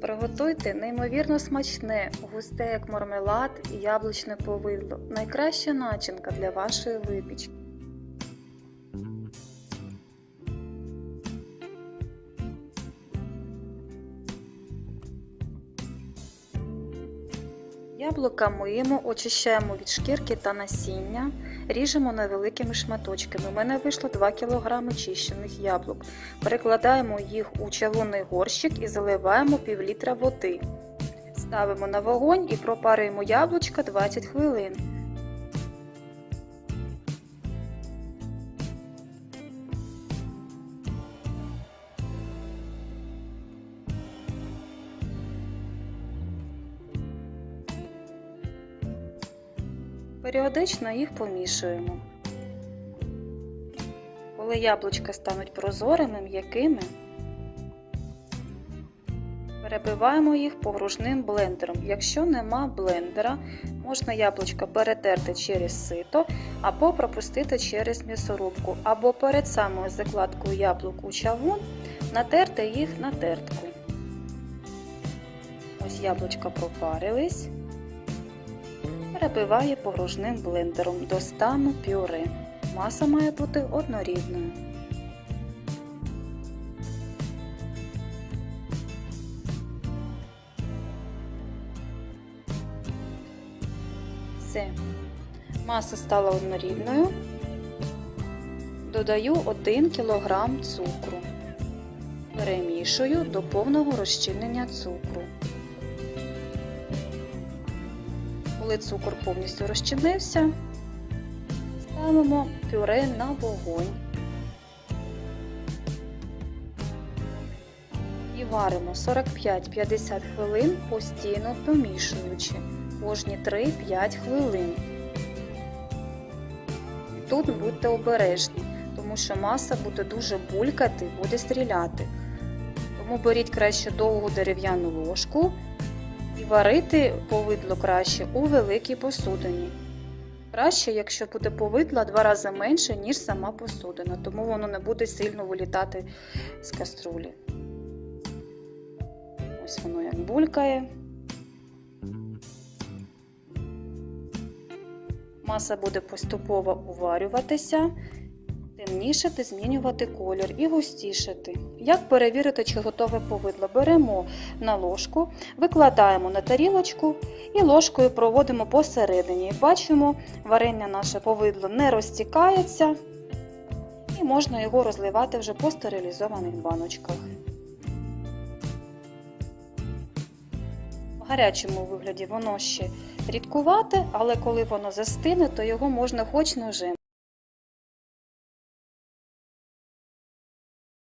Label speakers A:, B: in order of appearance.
A: Приготуйте неймовірно смачне, густе як мармелад і яблучне повидло. Найкраща начинка для вашої випічки. Яблука миємо, очищаємо від шкірки та насіння, ріжемо невеликими шматочками. У мене вийшло 2 кг чищених яблук. Перекладаємо їх у чавунний горщик і заливаємо пів літра води. Ставимо на вогонь і пропарюємо яблучка 20 хвилин. Періодично їх помішуємо. Коли яблучка стануть прозорими, м'якими, перебиваємо їх погружним блендером. Якщо нема блендера, можна яблучка перетерти через сито або пропустити через м'ясорубку, або перед самою закладкою яблук у чавун натерти їх на тертку. Ось яблучка пропарились перебиває погружним блендером до стану пюре. Маса має бути однорідною. Все. Маса стала однорідною. Додаю 1 кг цукру. Перемішую до повного розчинення цукру. Коли цукор повністю розчинився, ставимо пюре на вогонь і варимо 45-50 хвилин, постійно помішуючи кожні 3-5 хвилин. Тут будьте обережні, тому що маса буде дуже булькати, буде стріляти. Тому беріть краще довгу дерев'яну ложку. І варити повидло краще у великій посудині. Краще, якщо буде повидла два рази менше, ніж сама посудина, тому воно не буде сильно вилітати з каструлі. Ось воно як булькає. Маса буде поступово уварюватися, темнішати, змінювати колір і густішати. Як перевірити, чи готове повидло? Беремо на ложку, викладаємо на тарілочку і ложкою проводимо посередині. Бачимо, варення наше повидло не розтікається, і можна його розливати вже по стерилізованих баночках. В гарячому вигляді воно ще рідкувате, але коли воно застине, то його можна хоч ножем.